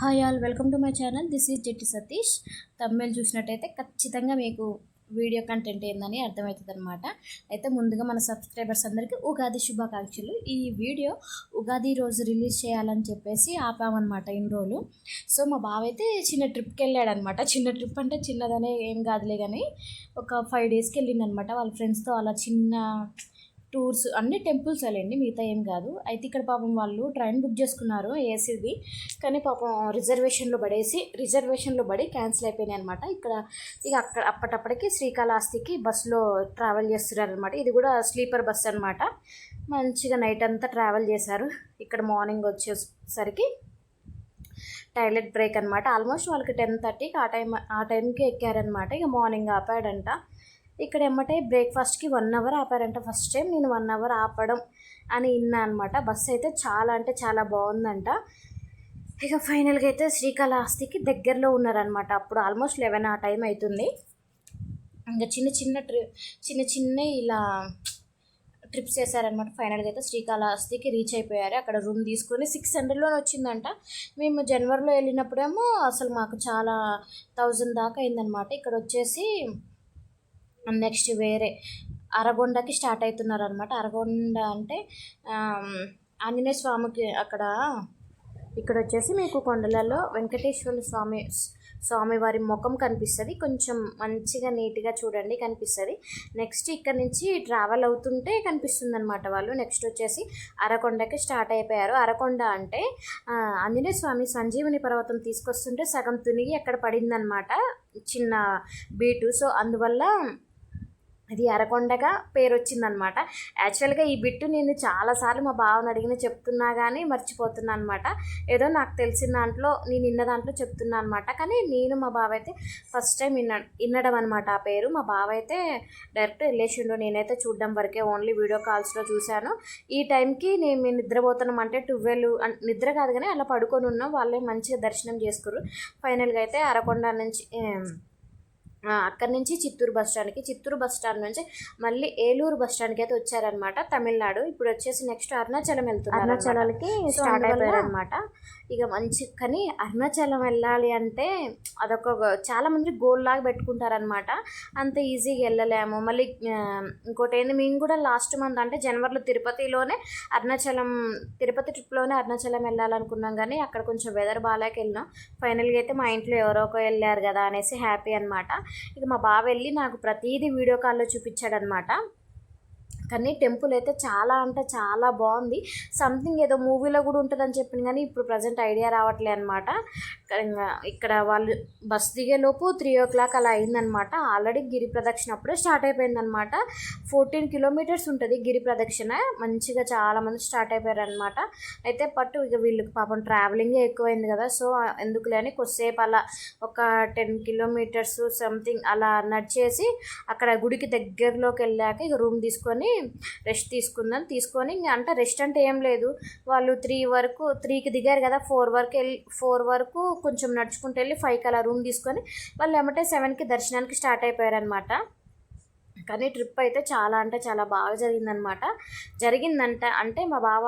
Hi all welcome to my channel this is Jetti Satish Tamil చూసినట్టయితే ఖచ్చితంగా మీకు video content ఏందని అర్థమవుతుంది అనమాట అయితే ముందుగా మన సబ్స్క్రైబర్స్ అందరికీ ఉగాది శుభాకాంక్షలు. ఈ వీడియో ఉగాది రోజు రిలీజ్ చేయాలని చెప్పేసి ఆపామన్నమాట ఇన్ని రోజులు. సో మా బావ అయితే చిన్న ట్రిప్కి వెళ్ళాడనమాట చిన్న ట్రిప్ అంటే చిన్నదనే ఏం కాదులే కానీ ఒక ఫైవ్ డేస్కి వెళ్ళిండనమాట వాళ్ళ ఫ్రెండ్స్తో అలా చిన్న టూర్స్ అన్ని టెంపుల్స్ వెళ్ళండి మిగతా ఏం కాదు. అయితే ఇక్కడ పాపం వాళ్ళు ట్రైన్ బుక్ చేసుకున్నారు ఏసీది కానీ పాపం రిజర్వేషన్లో పడేసి రిజర్వేషన్లో పడి క్యాన్సిల్ అయిపోయినాయి అనమాట ఇక్కడ ఇక అక్కడ అప్పటప్పటికి శ్రీకాళహస్తికి బస్సులో ట్రావెల్ చేస్తున్నారు అనమాట ఇది కూడా స్లీపర్ బస్ అనమాట మంచిగా నైట్ అంతా ట్రావెల్ చేశారు. ఇక్కడ మార్నింగ్ వచ్చేసరికి టాయిలెట్ బ్రేక్ అనమాట ఆల్మోస్ట్ వాళ్ళకి టెన్ థర్టీకి ఆ టైం ఆ టైంకి ఎక్కారనమాట ఇక మార్నింగ్ ఆపాడంట. ఇక్కడ ఏమంటే బ్రేక్ఫాస్ట్కి వన్ అవర్ ఆపారంట ఫస్ట్ టైం నేను వన్ అవర్ ఆపడం అని విన్నా అనమాట బస్సు అయితే చాలా అంటే చాలా బాగుందంట. ఇక ఫైనల్గా అయితే శ్రీకాళహస్తికి దగ్గరలో ఉన్నారనమాట అప్పుడు ఆల్మోస్ట్ లెవెన్ ఆ టైం అవుతుంది ఇంకా చిన్న చిన్న ట్రి చిన్న చిన్న ఇలా ట్రిప్స్ చేశారనమాట ఫైనల్గా అయితే శ్రీకాళహస్తికి రీచ్ అయిపోయారు. అక్కడ రూమ్ తీసుకొని సిక్స్ హండ్రెడ్లోనే వచ్చిందంట. మేము జనవరిలో వెళ్ళినప్పుడేమో అసలు మాకు చాలా థౌజండ్ దాకా అయిందనమాట ఇక్కడ వచ్చేసి నెక్స్ట్ వేరే అరగొండకి స్టార్ట్ అవుతున్నారు అనమాట అరగొండ అంటే ఆంజనేయ స్వామికి అక్కడ ఇక్కడ వచ్చేసి మీకు కొండలలో వెంకటేశ్వర స్వామి స్వామివారి ముఖం కనిపిస్తుంది. కొంచెం మంచిగా నీట్గా చూడండి కనిపిస్తుంది. నెక్స్ట్ ఇక్కడ నుంచి ట్రావెల్ అవుతుంటే కనిపిస్తుంది అనమాట వాళ్ళు. నెక్స్ట్ వచ్చేసి అరకొండకి స్టార్ట్ అయిపోయారు. అరకొండ అంటే ఆంజనేయ స్వామి సంజీవని పర్వతం తీసుకొస్తుంటే సగం తునిగి అక్కడ పడిందనమాట చిన్న బీటు. సో అందువల్ల అది అరకొండగా పేరు వచ్చిందనమాట యాక్చువల్గా ఈ బిట్టు నేను చాలాసార్లు మా బావని అడిగిన చెప్తున్నా కానీ మర్చిపోతున్నా అనమాట. ఏదో నాకు తెలిసిన దాంట్లో నేను ఇన్న దాంట్లో చెప్తున్నా అనమాట. కానీ నేను మా బావ అయితే ఫస్ట్ టైం విన్న వినడం అనమాట ఆ పేరు. మా బావ అయితే డైరెక్ట్ రిలేషన్లో నేనైతే చూడడం వరకే ఓన్లీ వీడియో కాల్స్లో చూశాను. ఈ టైంకి నేను మేము నిద్రపోతున్నాం అంటే ట్వెల్వ్ నిద్ర కాదు కానీ అలా పడుకొని ఉన్నాం. వాళ్ళే మంచిగా దర్శనం చేసుకురు ఫైనల్గా అయితే అరకొండ నుంచి అక్కడి నుంచి చిత్తూరు బస్ స్టాండ్కి. చిత్తూరు బస్ స్టాండ్ నుంచి మళ్ళీ ఏలూరు బస్ స్టాండ్కి అయితే వచ్చారనమాట తమిళనాడు. ఇప్పుడు వచ్చేసి నెక్స్ట్ అరుణాచలం వెళ్తున్నారు అరుణాచలంకి స్టార్ట్ అయిపోయారనమాట ఇక మంచి కానీ అరుణాచలం వెళ్ళాలి అంటే అదొక చాలా మంది గోల్ లాగా పెట్టుకుంటారనమాట అంత ఈజీగా వెళ్ళలేము. మళ్ళీ ఇంకోటి ఏంటి మేము కూడా లాస్ట్ మంత్ అంటే జనవరిలో తిరుపతిలోనే అరుణాచలం తిరుపతి ట్రిప్లోనే అరుణాచలం వెళ్ళాలనుకున్నాం. కానీ అక్కడ కొంచెం వెదర్ బాగాలేక వెళ్ళినాం. ఫైనల్గా అయితే మా ఇంట్లో ఎవరో ఒక వెళ్ళారు కదా అనేసి హ్యాపీ అనమాట ఇక మా బావ వెళ్ళి నాకు ప్రతిదీ వీడియో కాల్లో చూపించాడనమాట కానీ టెంపుల్ అయితే చాలా అంటే చాలా బాగుంది. సంథింగ్ ఏదో మూవీలో కూడా ఉంటుందని చెప్పింది కానీ ఇప్పుడు ప్రజెంట్ ఐడియా రావట్లే అనమాట ఇక్కడ వాళ్ళు బస్ దిగేలోపు త్రీ ఓ క్లాక్ అలా అయిందనమాట ఆల్రెడీ గిరి ప్రదక్షిణ అప్పుడే స్టార్ట్ అయిపోయిందనమాట ఫోర్టీన్ కిలోమీటర్స్ ఉంటుంది గిరి ప్రదక్షిణ. మంచిగా చాలామంది స్టార్ట్ అయిపోయారనమాట అయితే పట్టు ఇక వీళ్ళకి పాపం ట్రావెలింగ్ ఎక్కువైంది కదా. సో ఎందుకులే అని కొద్దిసేపు అలా ఒక టెన్ కిలోమీటర్స్ సంథింగ్ అలా నడిచేసి అక్కడ గుడికి దగ్గరలోకి వెళ్ళాక ఇక రూమ్ తీసుకొని రెస్ట్ తీసుకుందాం తీసుకొని అంటే రెస్ట్ అంటే ఏం లేదు. వాళ్ళు త్రీ వరకు త్రీకి దిగారు కదా ఫోర్ వరకు వెళ్ళి ఫోర్ వరకు కొంచెం నడుచుకుంటూ వెళ్ళి ఫైవ్కి అలా రూమ్ తీసుకొని వాళ్ళు ఏమంటే సెవెన్కి దర్శనానికి స్టార్ట్ అయిపోయారనమాట. కానీ ట్రిప్ అయితే చాలా అంటే చాలా బాగా జరిగిందనమాట. జరిగిందంట అంటే మా బావ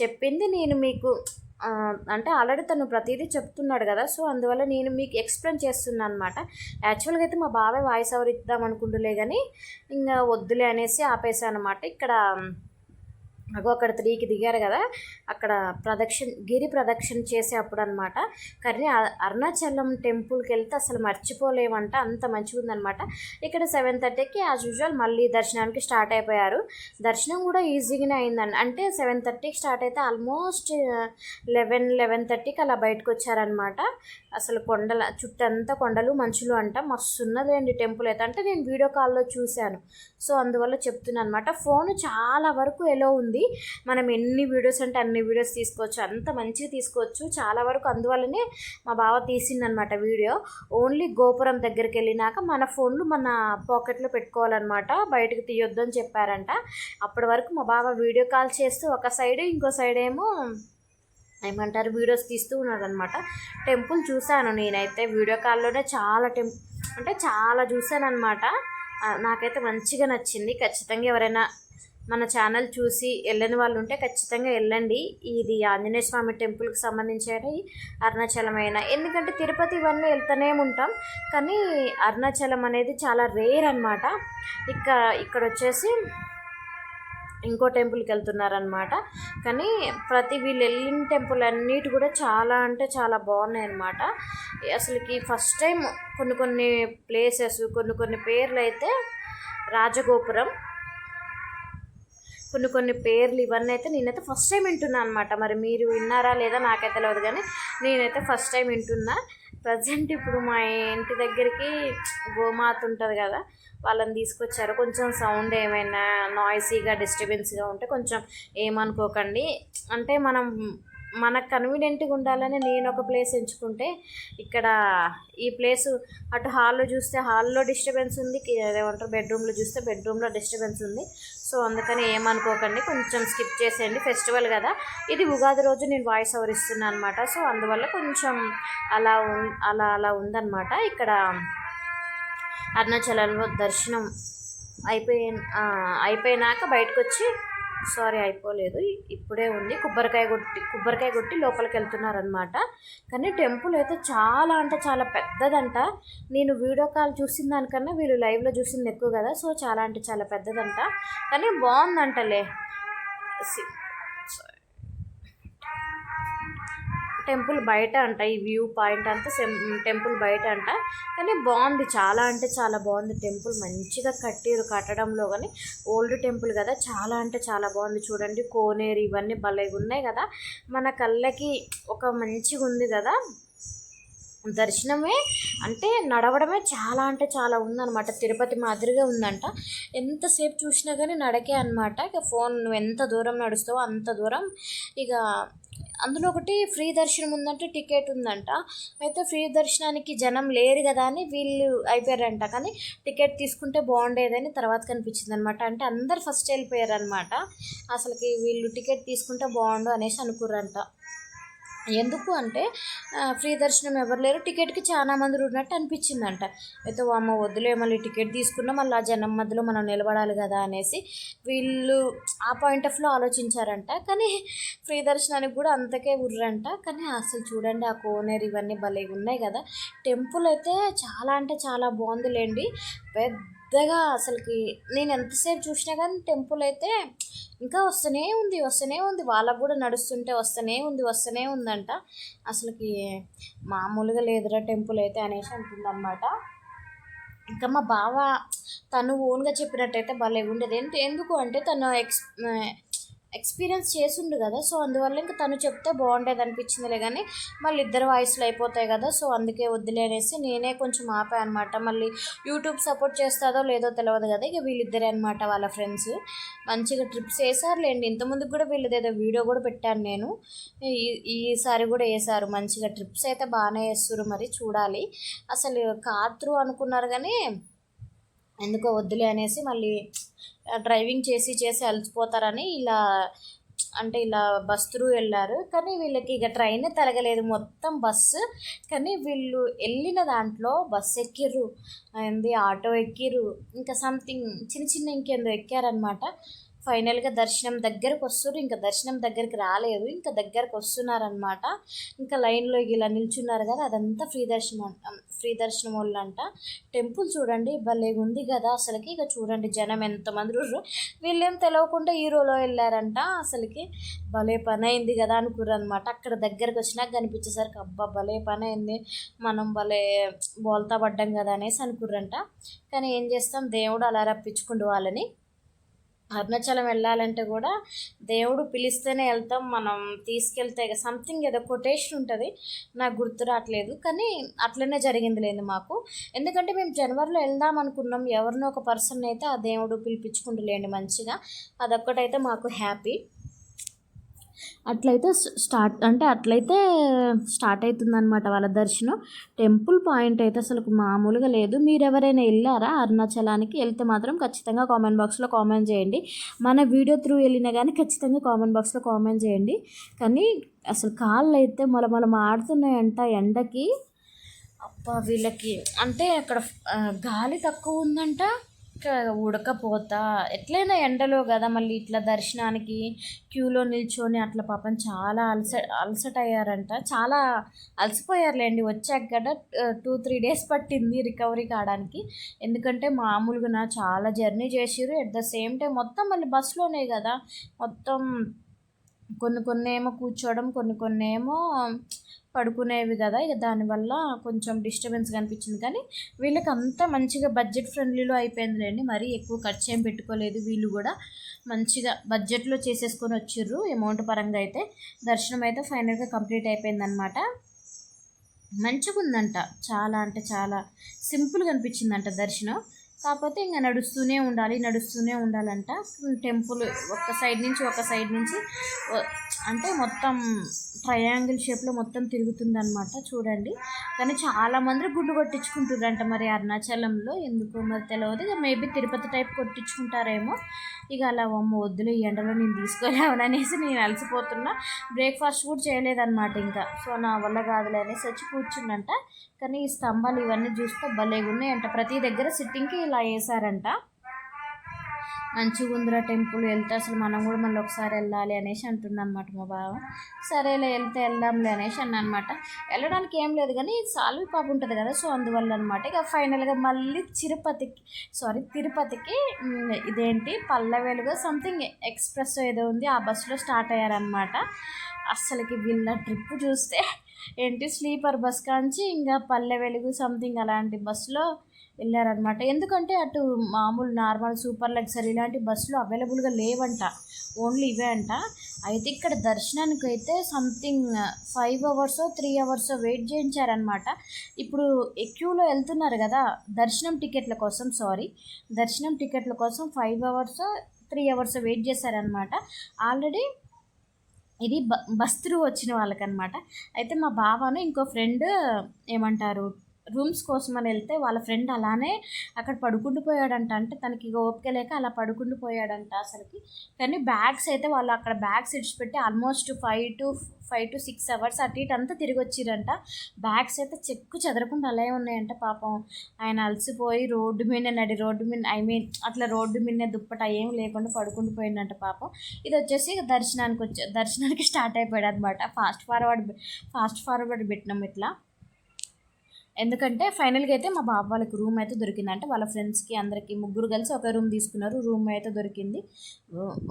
చెప్పింది నేను మీకు అంటే ఆల్రెడీ తను ప్రతిదీ చెప్తున్నాడు కదా సో అందువల్ల నేను మీకు ఎక్స్ప్లెయిన్ చేస్తున్నాను అనమాట యాక్చువల్గా అయితే మా బాబాయ్ వాయిస్ ఎవరు ఇద్దాం అనుకుంటులే కానీ ఇంకా వద్దులే అనేసి ఆపేసాను అనమాట ఇక్కడ అగో అక్కడ త్రీకి దిగారు కదా అక్కడ ప్రదక్షిణ గిరి ప్రదక్షిణ చేసే అప్పుడు అనమాట కానీ అరుణాచలం టెంపుల్కి వెళ్తే అసలు మర్చిపోలేమంట అంత మంచిగా ఉందనమాట ఇక్కడ సెవెన్ థర్టీకి యాజ్ యూజువల్ మళ్ళీ దర్శనానికి స్టార్ట్ అయిపోయారు. దర్శనం కూడా ఈజీగానే అయిందండి. అంటే సెవెన్ థర్టీకి స్టార్ట్ అయితే ఆల్మోస్ట్ లెవెన్ లెవెన్ థర్టీకి అలా బయటకు వచ్చారనమాట అసలు కొండల చుట్టంతా కొండలు మంచులు అంట మస్తు ఉన్నదండి టెంపుల్ అయితే. అంటే నేను వీడియో కాల్లో చూశాను. సో అందువల్ల చెప్తున్నాను అనమాట ఫోన్ చాలా వరకు ఎలా ఉంది. మనం ఎన్ని వీడియోస్ అంటే అన్ని వీడియోస్ తీసుకోవచ్చు అంత మంచిగా తీసుకోవచ్చు. చాలా వరకు అందువల్లనే మా బావ తీసిందనమాట వీడియో. ఓన్లీ గోపురం దగ్గరికి వెళ్ళినాక మన ఫోన్లు మన పాకెట్లో పెట్టుకోవాలన్నమాట బయటకు తీయొద్దు అని చెప్పారంట. అప్పటి వరకు మా బావ వీడియో కాల్ చేస్తూ ఒక సైడ్ ఇంకో సైడ్ ఏమో ఏమంటారు వీడియోస్ తీస్తూ ఉన్నారనమాట టెంపుల్ చూశాను నేనైతే. వీడియో కాల్లోనే చాలా టెంప్ అంటే చాలా చూశాను అనమాట నాకైతే మంచిగా నచ్చింది. ఖచ్చితంగా ఎవరైనా మన ఛానల్ చూసి వెళ్ళని వాళ్ళు ఉంటే ఖచ్చితంగా వెళ్ళండి ఇది ఆంజనేయ స్వామి టెంపుల్కి సంబంధించిన అరుణాచలమైన ఎందుకంటే తిరుపతి ఇవన్నీ వెళ్తూనే ఉంటాం. కానీ అరుణాచలం అనేది చాలా రేర్ అనమాట ఇక ఇక్కడ వచ్చేసి ఇంకో టెంపుల్కి వెళ్తున్నారనమాట కానీ ప్రతి వీళ్ళు వెళ్ళిన టెంపుల్ అన్నిటి కూడా చాలా అంటే చాలా బాగున్నాయి అనమాట అసలుకి ఫస్ట్ టైం కొన్ని కొన్ని ప్లేసెస్ కొన్ని కొన్ని పేర్లు అయితే రాజగోపురం కొన్ని కొన్ని పేర్లు ఇవన్నీ అయితే నేనైతే ఫస్ట్ టైం వింటున్నా అనమాట మరి మీరు విన్నారా లేదా నాకైతే లేదు కానీ నేనైతే ఫస్ట్ టైం వింటున్నా. ప్రజెంట్ ఇప్పుడు మా ఇంటి దగ్గరికి గోమాత ఉంటుంది కదా వాళ్ళని తీసుకొచ్చారు. కొంచెం సౌండ్ ఏమైనా నాయిసీగా డిస్టర్బెన్స్గా ఉంటే కొంచెం ఏమనుకోకండి. అంటే మనం మనకు కన్వీనియంట్గా ఉండాలని నేను ఒక ప్లేస్ ఎంచుకుంటే ఇక్కడ ఈ ప్లేస్ అటు హాల్లో చూస్తే హాల్లో డిస్టర్బెన్స్ ఉంది ఏమంటారు బెడ్రూమ్లో చూస్తే బెడ్రూమ్లో డిస్టర్బెన్స్ ఉంది. సో అందుకని ఏమనుకోకండి కొంచెం స్కిప్ చేసేయండి. ఫెస్టివల్ కదా. ఇది ఉగాది రోజు నేను వాయిస్ ఓవర్ ఇస్తున్నాను అనమాట సో అందువల్ల కొంచెం అలా అలా అలా ఉందన్నమాట. ఇక్కడ అరుణాచలంలో దర్శనం అయిపోయి అయిపోయినాక బయటకు వచ్చి సారీ అయిపోలేదు. ఇప్పుడే ఉంది. కొబ్బరికాయ కొట్టి కొబ్బరికాయ కొట్టి లోపలికి వెళ్తున్నారనమాట కానీ టెంపుల్ అయితే చాలా అంటే చాలా పెద్దదంట. నేను వీడియో కాల్ చూసిన దానికన్నా వీళ్ళు లైవ్లో చూసింది ఎక్కువ కదా సో చాలా అంటే చాలా పెద్దదంట. కానీ బాగుందంటలే. టెంపుల్ బయట అంట ఈ వ్యూ పాయింట్ అంతా టెంపుల్ బయట అంట. కానీ బాగుంది చాలా అంటే చాలా బాగుంది టెంపుల్. మంచిగా కట్టిరు కట్టడంలో కానీ ఓల్డ్ టెంపుల్ కదా చాలా అంటే చాలా బాగుంది. చూడండి కోనేరు ఇవన్నీ భలేగా ఉన్నాయి కదా. మన కళ్ళకి ఒక మంచిగా ఉంది కదా. దర్శనమే అంటే నడవడమే చాలా అంటే చాలా ఉందన్నమాట. తిరుపతి మాదిరిగా ఉందంట. ఎంతసేపు చూసినా కానీ నడకే అనమాట ఇక ఫోన్ నువ్వు ఎంత దూరం నడుస్తావో అంత దూరం ఇక అందులో ఒకటి ఫ్రీ దర్శనం ఉందంటే టికెట్ ఉందంట. అయితే ఫ్రీ దర్శనానికి జనం లేరు కదా అని వీళ్ళు అయిపోయారంట. కానీ టికెట్ తీసుకుంటే బాగుండేదని తర్వాత కనిపించింది అనమాట అంటే అందరు ఫస్ట్ వెళ్ళిపోయారనమాట అసలుకి వీళ్ళు టికెట్ తీసుకుంటే బాగుండు అనేసి అనుకుర్రంట. ఎందుకు అంటే ఫ్రీ దర్శనం ఎవరు లేరు. టికెట్కి చాలా మంది ఉన్నట్టు అనిపించిందంట. అయితే అమ్మ వద్దులే మళ్ళీ టికెట్ తీసుకున్నా మళ్ళీ ఆ జనం మధ్యలో మనం నిలబడాలి కదా అనేసి వీళ్ళు ఆ పాయింట్ ఆఫ్లో ఆలోచించారంట. కానీ ఫ్రీ దర్శనానికి కూడా అంతకే ఉర్రంట. కానీ అసలు చూడండి ఆ కోనేరు ఇవన్నీ భలే ఉన్నాయి కదా. టెంపుల్ అయితే చాలా అంటే చాలా బాగుందిలేండి. పెద్దగా అసలుకి నేను ఎంతసేపు చూసినా కానీ టెంపుల్ అయితే ఇంకా వస్తూనే ఉంది వస్తూనే ఉంది. వాళ్ళకు కూడా నడుస్తుంటే వస్తూనే ఉంది వస్తూనే ఉందంట. అసలుకి మామూలుగా లేదురా టెంపుల్ అయితే అనేసి అంటుందన్నమాట ఇంకా మా బావ తను ఓన్గా చెప్పినట్టయితే భలే ఉండేది. ఎందుకు అంటే తను ఎక్స్ ఎక్స్పీరియన్స్ చేసిండు కదా సో అందువల్ల ఇంకా తను చెప్తే బాగుండేది అనిపించిందిలే కానీ మళ్ళీ ఇద్దరు వాయిస్లు అయిపోతాయి కదా సో అందుకే వద్దులే అనేసి నేనే కొంచెం ఆపా అనమాట మళ్ళీ యూట్యూబ్ సపోర్ట్ చేస్తుందో లేదో తెలియదు కదా ఇక వీళ్ళిద్దరే అనమాట వాళ్ళ ఫ్రెండ్స్. మంచిగా ట్రిప్స్ వేసారులేండి ఇంతకుముందు కూడా వీళ్ళదేదో వీడియో కూడా పెట్టాను నేను. ఈసారి కూడా వేసారు మంచిగా ట్రిప్స్ అయితే బాగానే వేస్తారు మరి చూడాలి. అసలు కాత్రు అనుకున్నారు కానీ ఎందుకో వద్దులే అనేసి మళ్ళీ డ్రైవింగ్ చేసి చేసి అలసిపోతారని ఇలా అంటే ఇలా బస్ త్రూ వెళ్ళారు. కానీ వీళ్ళకి ఇక ట్రైన్ తరగలేదు మొత్తం బస్సు కానీ వీళ్ళు వెళ్ళిన దాంట్లో బస్ ఎక్కిర్రు. ఏంది ఆటో ఎక్కిర్రు. ఇంకా సంథింగ్ చిన్న చిన్న ఇంకేందో ఎక్కారనమాట ఫైనల్గా దర్శనం దగ్గరకు వస్తున్నారు. ఇంకా దర్శనం దగ్గరికి రాలేదు. ఇంకా దగ్గరకు వస్తున్నారనమాట ఇంకా లైన్లో ఇలా నిల్చున్నారు కదా అదంతా ఫ్రీ దర్శనం ఫ్రీ దర్శనం వాళ్ళు అంట టెంపుల్ చూడండి భలే ఉంది కదా అసలుకి. ఇక చూడండి జనం ఎంతమంది రోజు వీళ్ళేం తెలవకుండా హీరోలో వెళ్ళారంట అసలుకి. భలే పని అయింది కదా అనుకుర్రు అనమాట అక్కడ దగ్గరకు వచ్చినాక కనిపించేసరికి అబ్బా భలే పని అయింది మనం భలే బోల్తా పడ్డాం కదా అనేసి అనుకుర్రంట. కానీ ఏం చేస్తాం? దేవుడు అలా రప్పించుకుండు వాళ్ళని. అరుణాచలం వెళ్ళాలంటే కూడా దేవుడు పిలిస్తేనే వెళ్తాం మనం తీసుకెళ్తే సంథింగ్ ఏదో కొటేషన్ ఉంటుంది. నాకు గుర్తు రావట్లేదు కానీ అట్లనే జరిగింది లేదు మాకు. ఎందుకంటే మేము జనవరిలో వెళ్దాం అనుకున్నాం ఎవరినో ఒక పర్సన్ అయితే ఆ దేవుడు పిలిపించుకుంటలేండి మంచిగా. అదొక్కటైతే మాకు హ్యాపీ అట్లయితే స్టార్ట్ అంటే అట్లయితే స్టార్ట్ అవుతుందన్నమాట వాళ్ళ దర్శనం. టెంపుల్ పాయింట్ అయితే అసలు మామూలుగా లేదు. మీరు ఎవరైనా వెళ్ళారా అరుణాచలానికి? వెళ్తే మాత్రం ఖచ్చితంగా కామెంట్ బాక్స్లో కామెంట్ చేయండి. మన వీడియో త్రూ వెళ్ళినా కానీ ఖచ్చితంగా కామెంట్ బాక్స్లో కామెంట్ చేయండి. కానీ అసలు కాళ్ళు అయితే మొల ఆడుతున్నాయంట ఎండకి. అప్ప వీళ్ళకి అంటే అక్కడ గాలి తక్కువ ఉందంట. ఉడకపోతా. ఎట్లయినా ఎండలో కదా మళ్ళీ ఇట్లా దర్శనానికి క్యూలో నిల్చొని అట్లా పాపం చాలా అలస అలసట అయ్యారంట చాలా అలసిపోయారులేండి. వచ్చాక కదా టూ త్రీ డేస్ పట్టింది రికవరీ కావడానికి. ఎందుకంటే మామూలుగా చాలా జర్నీ చేసిర్రు. ఎట్ ద సేమ్ టైం మొత్తం మళ్ళీ బస్సులోనే కదా. మొత్తం కొన్ని కొన్ని ఏమో కూర్చోవడం కొన్ని కొన్ని ఏమో పడుకునేవి కదా. ఇక దానివల్ల కొంచెం డిస్టర్బెన్స్ కనిపించింది. కానీ వీళ్ళకి అంతా మంచిగా బడ్జెట్ ఫ్రెండ్లీలో అయిపోయిందిలేండి మరీ ఎక్కువ ఖర్చు ఏం పెట్టుకోలేదు. వీళ్ళు కూడా మంచిగా బడ్జెట్లో చేసేసుకొని వచ్చిర్రు. అమౌంట్ పరంగా అయితే దర్శనం అయితే ఫైనల్గా కంప్లీట్ అయిపోయిందనమాట మంచిగా ఉందంట చాలా అంటే చాలా సింపుల్గా అనిపించిందంట దర్శనం. కాకపోతే ఇంకా నడుస్తూనే ఉండాలి నడుస్తూనే ఉండాలంట. టెంపుల్ ఒక సైడ్ నుంచి ఒక సైడ్ నుంచి అంటే మొత్తం ట్రయాంగిల్ షేప్లో మొత్తం తిరుగుతుంది అనమాట చూడండి. కానీ చాలామంది గుడ్డు కొట్టించుకుంటారంట మరి అరుణాచలంలో. ఎందుకు మరి తెలియదు ఇక మేబీ తిరుపతి టైప్ కొట్టించుకుంటారేమో. ఇక అలా అమ్మ వద్దులు ఈ ఎండలో నేను తీసుకోలేవని అనేసి నేను అలసిపోతున్నా. బ్రేక్ఫాస్ట్ కూడా చేయలేదన్నమాట ఇంకా. సో నా వల్ల కాదులే అనేసి వచ్చి కూర్చుండంట కానీ ఈ స్తంభాలు ఇవన్నీ చూస్తే భలేగా ఉన్నాయంట ప్రతి దగ్గర సిట్టింగ్కి ఇలా వేసారంట మంచిగా ఉందిరా టెంపుల్ వెళ్తే అసలు మనం కూడా మళ్ళీ ఒకసారి వెళ్ళాలి అనేసి అంటుందన్నమాట మా బావ. సరేలే వెళ్తే వెళ్దాంలే అనేసి అన్న అనమాట వెళ్ళడానికి ఏం లేదు కానీ సాల్వి పాప ఉంటుంది కదా సో అందువల్ల అనమాట ఇక ఫైనల్గా మళ్ళీ తిరుపతికి సారీ తిరుపతికి ఇదేంటి పల్లవేలుగా సంథింగ్ ఎక్స్ప్రెస్ ఏదో ఉంది ఆ బస్సులో స్టార్ట్ అయ్యారనమాట అస్సలకి వీళ్ళ ట్రిప్ చూస్తే ఏంటి స్లీపర్ బస్ కాంచి ఇంకా పల్లె వెలుగు సంథింగ్ అలాంటి బస్సులో వెళ్ళారనమాట. ఎందుకంటే అటు మామూలు నార్మల్ సూపర్ లగ్జరీ ఇలాంటి బస్సులు అవైలబుల్గా లేవంట. ఓన్లీ ఇవే అంట. అయితే ఇక్కడ దర్శనానికి అయితే something five hours three hours wait చేయించారనమాట. ఇప్పుడు క్యూలో వెళ్తున్నారు కదా దర్శనం టికెట్ల కోసం సారీ దర్శనం టికెట్ల కోసం five hours three hours wait చేశారనమాట. ఆల్రెడీ ఇది బ బస్ త్రూ వచ్చిన వాళ్ళకనమాట. అయితే మా బావను ఇంకో ఫ్రెండ్ ఏమంటారు రూమ్స్ కోసం అని వెళ్తే వాళ్ళ ఫ్రెండ్ అలానే అక్కడ పడుకుంటూ పోయాడంట. అంటే తనకి ఓపిక లేక అలా పడుకుంటూ పోయాడంట అసలుకి. కానీ బ్యాగ్స్ అయితే వాళ్ళు అక్కడ bags ఇడిచిపెట్టి almost five to five to six hours అటు ఇటు అంతా తిరిగి వచ్చిరంట. బ్యాగ్స్ అయితే చెక్కు చెదరకుండా అలాగే ఉన్నాయంట పాపం. ఆయన అలసిపోయి రోడ్డు మీద నడి రోడ్డు మీద ఐ మీన్ అట్లా రోడ్డు మీద దుప్పట ఏం లేకుండా పడుకుంటూ పోయిందంట పాపం. ఇది వచ్చేసి దర్శనానికి వచ్చే దర్శనానికి స్టార్ట్ అయిపోయాడు అనమాట ఫాస్ట్ ఫార్వర్డ్ ఫాస్ట్ ఫార్వర్డ్ పెట్టినాం ఇట్లా. ఎందుకంటే ఫైనల్గా అయితే మా బాబు వాళ్ళకి రూమ్ అయితే దొరికింది అంటే వాళ్ళ ఫ్రెండ్స్కి అందరికి ముగ్గురు కలిసి ఒక రూమ్ తీసుకున్నారు. రూమ్ అయితే దొరికింది.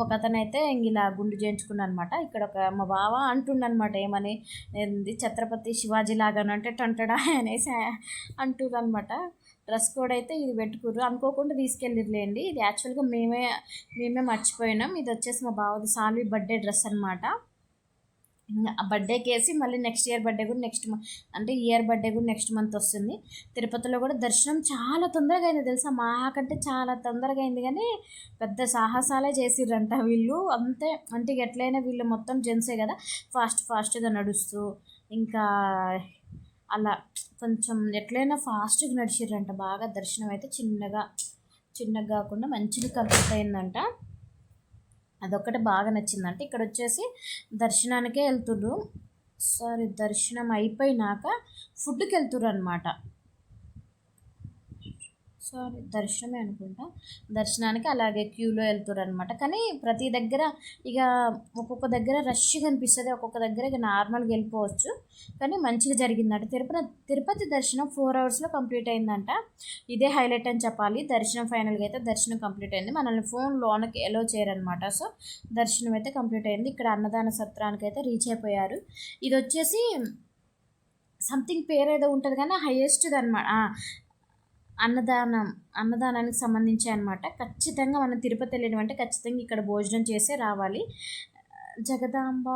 ఒక అతనైతే ఇలా గుండు చేయించుకున్నాను అనమాట ఇక్కడ ఒక మా బావ అంటుండనమాట ఏమని? ఛత్రపతి శివాజీ లాగా అంటే టంటడా అనేసి అంటుందనమాట. అనమాట డ్రెస్ కోడ్ అయితే ఇది పెట్టుకుర్రు. అనుకోకుండా తీసుకెళ్ళిర్లేండి ఇది యాక్చువల్గా మేమే మేమే మర్చిపోయినాం. ఇది వచ్చేసి మా బావది సాల్వి బర్త్డే డ్రెస్ అనమాట బర్త్డేకి వేసి మళ్ళీ నెక్స్ట్ ఇయర్ బర్త్డే కూడా నెక్స్ట్ మంత్ అంటే ఇయర్ బర్త్డే కూడా నెక్స్ట్ మంత్ వస్తుంది. తిరుపతిలో కూడా దర్శనం చాలా తొందరగా అయింది తెలుసా? మాకంటే చాలా తొందరగా అయింది కానీ పెద్ద సాహసాలే చేసిర్రంట వీళ్ళు. అంతే అంటే ఎట్లయినా వీళ్ళు మొత్తం జెంట్సే కదా? ఫాస్ట్ ఫాస్ట్గా నడుస్తూ ఇంకా అలా కొంచెం ఎట్లయినా ఫాస్ట్గా నడిచిర్రంట. బాగా దర్శనం అయితే చిన్నగా చిన్నగా కాకుండా మంచిగా కంప్లీట్ అయిందంట. అదొక్కటి బాగా నచ్చిందంటే ఇక్కడ వచ్చేసి దర్శనానికే వెళ్తుండ్రు సారీ దర్శనం అయిపోయినాక ఫుడ్కి వెళ్తుర్రు అనమాట సారీ దర్శనమే అనుకుంటా. దర్శనానికి అలాగే క్యూలో వెళ్తారు అనమాట కానీ ప్రతి దగ్గర ఇక ఒక్కొక్క దగ్గర రష్గా అనిపిస్తుంది. ఒక్కొక్క దగ్గర ఇక నార్మల్గా వెళ్ళిపోవచ్చు. కానీ మంచిగా జరిగిందంట. తిరుపతి తిరుపతి దర్శనం ఫోర్ అవర్స్లో కంప్లీట్ అయిందంట. ఇదే హైలైట్ అని చెప్పాలి. దర్శనం ఫైనల్గా అయితే దర్శనం కంప్లీట్ అయింది. మనల్ని ఫోన్ లోనకి ఎలో చేయరనమాట సో దర్శనం అయితే కంప్లీట్ అయింది. ఇక్కడ అన్నదాన సత్రానికి అయితే రీచ్ అయిపోయారు. ఇది వచ్చేసి సంథింగ్ పేరు ఏదో ఉంటుంది కానీ హైయెస్ట్ది అనమాట అన్నదానం అన్నదానానికి సంబంధించి అనమాట ఖచ్చితంగా మనం తిరుపతి వెళ్ళినవంటే ఖచ్చితంగా ఇక్కడ భోజనం చేసే రావాలి. జగదాంబ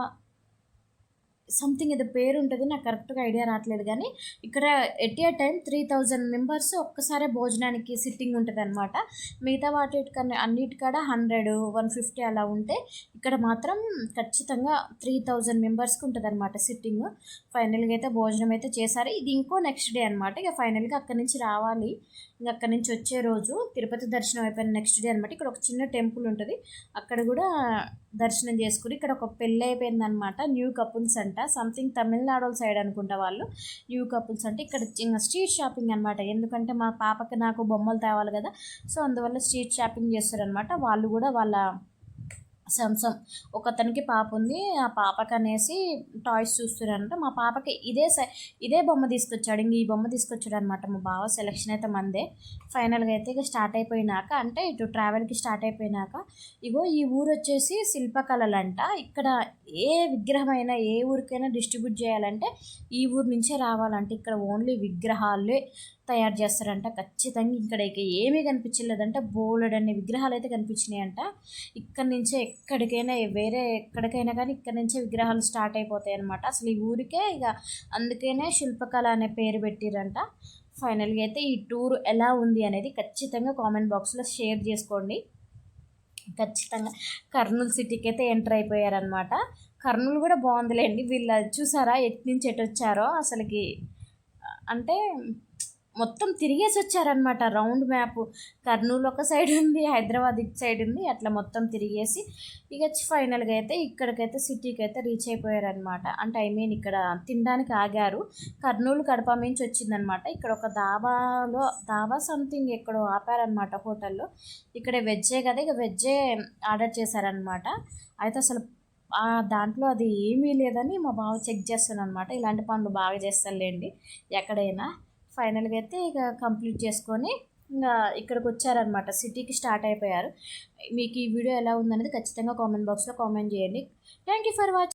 సంథింగ్ ఏదో పేరు ఉంటుంది నాకు కరెక్ట్గా ఐడియా రావట్లేదు కానీ ఇక్కడ at a time three thousand members ఒక్కసారే భోజనానికి సిట్టింగ్ ఉంటుంది అనమాట మిగతా వాటికన్నా అన్నిటికాడ హండ్రెడ్ వన్ ఫిఫ్టీ అలా ఉంటే ఇక్కడ మాత్రం ఖచ్చితంగా త్రీ థౌజండ్ మెంబర్స్కి ఉంటుంది అనమాట సిట్టింగ్ ఫైనల్గా అయితే భోజనం అయితే చేశారు. ఇది ఇంకో నెక్స్ట్ డే అనమాట ఇక ఫైనల్గా అక్కడి నుంచి రావాలి. ఇంకా అక్కడి నుంచి వచ్చే రోజు తిరుపతి దర్శనం అయిపోయిన నెక్స్ట్ డే అనమాట ఇక్కడ ఒక చిన్న టెంపుల్ ఉంటుంది. అక్కడ కూడా దర్శనం చేసుకుని ఇక్కడ ఒక పెళ్ళి అయిపోయిందనమాట న్యూ కపుల్స్ అంట. సంథింగ్ తమిళనాడు సైడ్ అనుకుంటా వాళ్ళు. న్యూ కపుల్స్ అంటే ఇక్కడ స్ట్రీట్ షాపింగ్ అనమాట. ఎందుకంటే మా పాపకి నాకు బొమ్మలు తేవాలి కదా. సో అందువల్ల స్ట్రీట్ షాపింగ్ చేస్తారనమాట. వాళ్ళు కూడా వాళ్ళ సంసం ఒకతనికి పాప ఉంది ఆ పాపకు అనేసి టాయ్స్ చూస్తున్నారంట. మా పాపకి ఇదే సై ఇదే బొమ్మ తీసుకొచ్చాడు. ఇంక ఈ బొమ్మ తీసుకొచ్చాడు అనమాట మా బావ. సెలెక్షన్ అయితే మందే. ఫైనల్గా అయితే ఇక స్టార్ట్ అయిపోయినాక అంటే ఇటు ట్రావెల్కి స్టార్ట్ అయిపోయినాక ఇగో ఈ ఊరు వచ్చేసి శిల్పకళలంట. ఇక్కడ ఏ విగ్రహం అయినా ఏ ఊరికైనా డిస్ట్రిబ్యూట్ చేయాలంటే ఈ ఊరు నుంచే రావాలంటే. ఇక్కడ ఓన్లీ విగ్రహాలే. తయారు చేస్తారంట. ఖచ్చితంగా ఇక్కడ ఇక ఏమీ కనిపించలేదంటే. బోలెడ్ అనే విగ్రహాలు అయితే కనిపించినాయంట. ఇక్కడి నుంచే ఎక్కడికైనా వేరే ఎక్కడికైనా కానీ ఇక్కడ నుంచే విగ్రహాలు స్టార్ట్ అయిపోతాయి అనమాట అసలు ఈ ఊరికే ఇక అందుకనే శిల్పకళ అనే పేరు పెట్టిరంట. ఫైనల్గా అయితే ఈ టూర్ ఎలా ఉంది అనేది ఖచ్చితంగా కామెంట్ బాక్స్లో షేర్ చేసుకోండి. ఖచ్చితంగా కర్నూలు సిటీకి అయితే ఎంటర్ అయిపోయారనమాట కర్నూలు కూడా బాగుందిలేండి. వీళ్ళు చూసారా? ఎటు నుంచి ఎటు వచ్చారో? అసలుకి అంటే మొత్తం తిరిగేసి వచ్చారనమాట రౌండ్ మ్యాప్. కర్నూలు ఒక సైడ్ ఉంది హైదరాబాద్ ఇటు సైడ్ ఉంది. అట్లా మొత్తం తిరిగేసి ఇక ఫైనల్గా అయితే ఇక్కడికైతే సిటీకి అయితే రీచ్ అయిపోయారనమాట అంటే ఐ మీన్ ఇక్కడ తినడానికి ఆగారు. కర్నూలు కడప నుంచి వచ్చిందనమాట ఇక్కడ ఒక దాబాలో దాబా సంథింగ్ ఎక్కడో ఆపారనమాట హోటల్లో. ఇక్కడ వెజ్జే కదా ఇక వెజ్జే ఆర్డర్ చేశారనమాట అయితే అసలు దాంట్లో అది ఏమీ లేదని మా బావ చెక్ చేస్తాను అనమాట ఇలాంటి పనులు బాగా చేస్తానులేండి ఎక్కడైనా. ఫైనల్గా అయితే ఇక కంప్లీట్ చేసుకొని ఇంకా ఇక్కడికి వచ్చారనమాట సిటీకి స్టార్ట్ అయిపోయారు. మీకు ఈ వీడియో ఎలా ఉందనేది ఖచ్చితంగా కామెంట్ బాక్స్లో కామెంట్ చేయండి. Thank you for watching